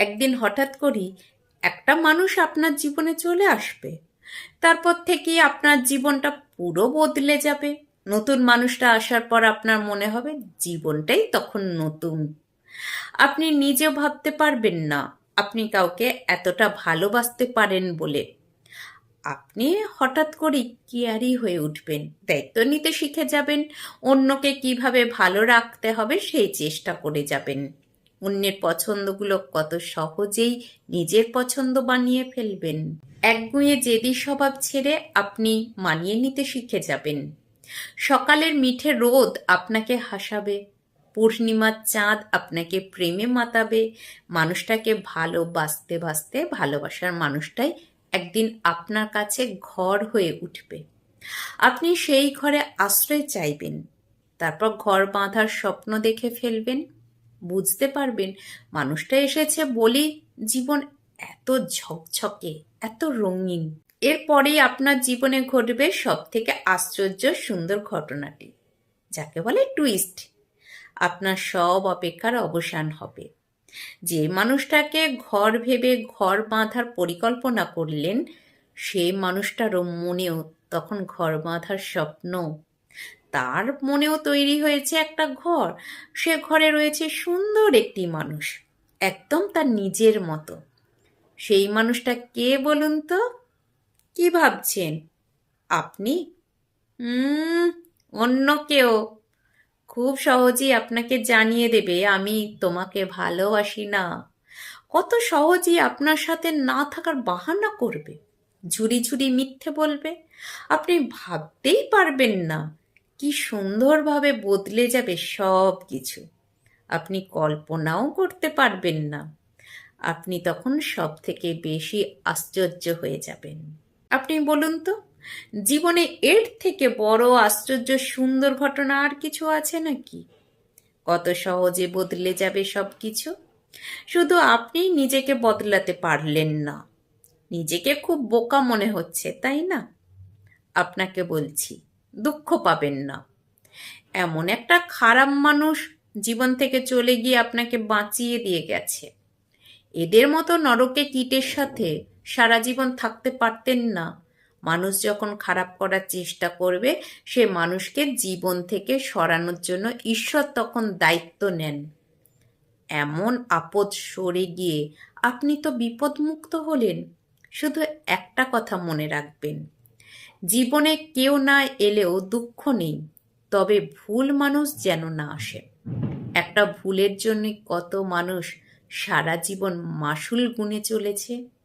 একদিন হঠাৎ করেই একটা মানুষ আপনার জীবনে চলে আসবে। তারপর থেকে আপনার জীবনটা পুরো বদলে যাবে। নতুন মানুষটা আসার পর আপনার মনে হবে জীবনটাই তখন নতুন। আপনি নিজেও ভাবতে পারবেন না, আপনি কাউকে এতটা ভালোবাসতে পারেন বলে। আপনি হঠাৎ করে কেয়ারি হয়ে উঠবেন, দায়িত্ব নিতে শিখে যাবেন, অন্যকে কীভাবে ভালো রাখতে হবে সেই চেষ্টা করে যাবেন। অন্যের পছন্দগুলো কত সহজেই নিজের পছন্দ বানিয়ে ফেলবেন। একগুঁয়ে জেদি স্বভাব ছেড়ে আপনি মানিয়ে নিতে শিখে যাবেন। সকালের মিঠে রোদ আপনাকে হাসাবে, পূর্ণিমার চাঁদ আপনাকে প্রেমে মাতাবে, মানুষটাকে ভালোবাসতে বাসতে ভালোবাসার মানুষটাই একদিন আপনার কাছে ঘর হয়ে উঠবে। আপনি সেই ঘরে আশ্রয় চাইবেন, তারপর ঘর বাঁধার স্বপ্ন দেখে ফেলবেন। বুঝতে পারবেন। মানুষটা এসেছে বলেই জীবন এত ঝকঝকে, এত রঙিন। এরপরেই আপনার জীবনে ঘটবে সব থেকে আশ্চর্য সুন্দর ঘটনাটি, যাকে বলে টুইস্ট আপনার সব অপেক্ষার অবসান হবে। যে মানুষটাকে ঘর ভেবে ঘর বাঁধার পরিকল্পনা করলেন সেই মানুষটারও মনেও তখন ঘর বাঁধার স্বপ্ন তার মনেও তৈরি হয়েছে একটা ঘর। সে ঘরে রয়েছে সুন্দর একটি মানুষ, একদম তার নিজের মতো। সেই মানুষটা কে বলুন তো? কি ভাবছেন? আপনি? অন্য কেউ। খুব সহজেই আপনাকে জানিয়ে দেবে, আমি তোমাকে ভালোবাসি না। কত সহজেই আপনার সাথে না থাকার বাহানা করবে। ঝুড়ি ঝুড়ি মিথ্যে বলবে। আপনি ভাবতেই পারবেন না। কি সুন্দরভাবে বদলে যাবে সব কিছু আপনি কল্পনাও করতে পারবেন না। আপনি তখন সব থেকে বেশি আশ্চর্য হয়ে যাবেন। আপনি বলুন তো, জীবনে এর থেকে বড় আশ্চর্য সুন্দর ঘটনা আর কিছু আছে নাকি? কত সহজে বদলে যাবে সব কিছু শুধু আপনি নিজেকে বদলাতে পারলেন না। নিজেকে খুব বোকা মনে হচ্ছে, তাই না? আপনাকে বলছি দুঃখ পাবেন না। এমন একটা খারাপ মানুষ জীবন থেকে চলে গিয়ে আপনাকে বাঁচিয়ে দিয়ে গেছে। এদের মতো নরকে কীটের সাথে সারা জীবন থাকতে পারতেন না। মানুষ যখন খারাপ করার চেষ্টা করবে, সে মানুষকে জীবন থেকে সরানোর জন্য ঈশ্বর তখন দায়িত্ব নেন। এমন আপদ সরে গিয়ে আপনি তো বিপদমুক্ত হলেন। শুধু একটা কথা মনে রাখবেন জীবনে কেউ না এলেও দুঃখ নেই, তবে ভুল মানুষ যেন না আসে। একটা ভুলের জন্য কত মানুষ সারা জীবন মাসুল গুনে চলেছে।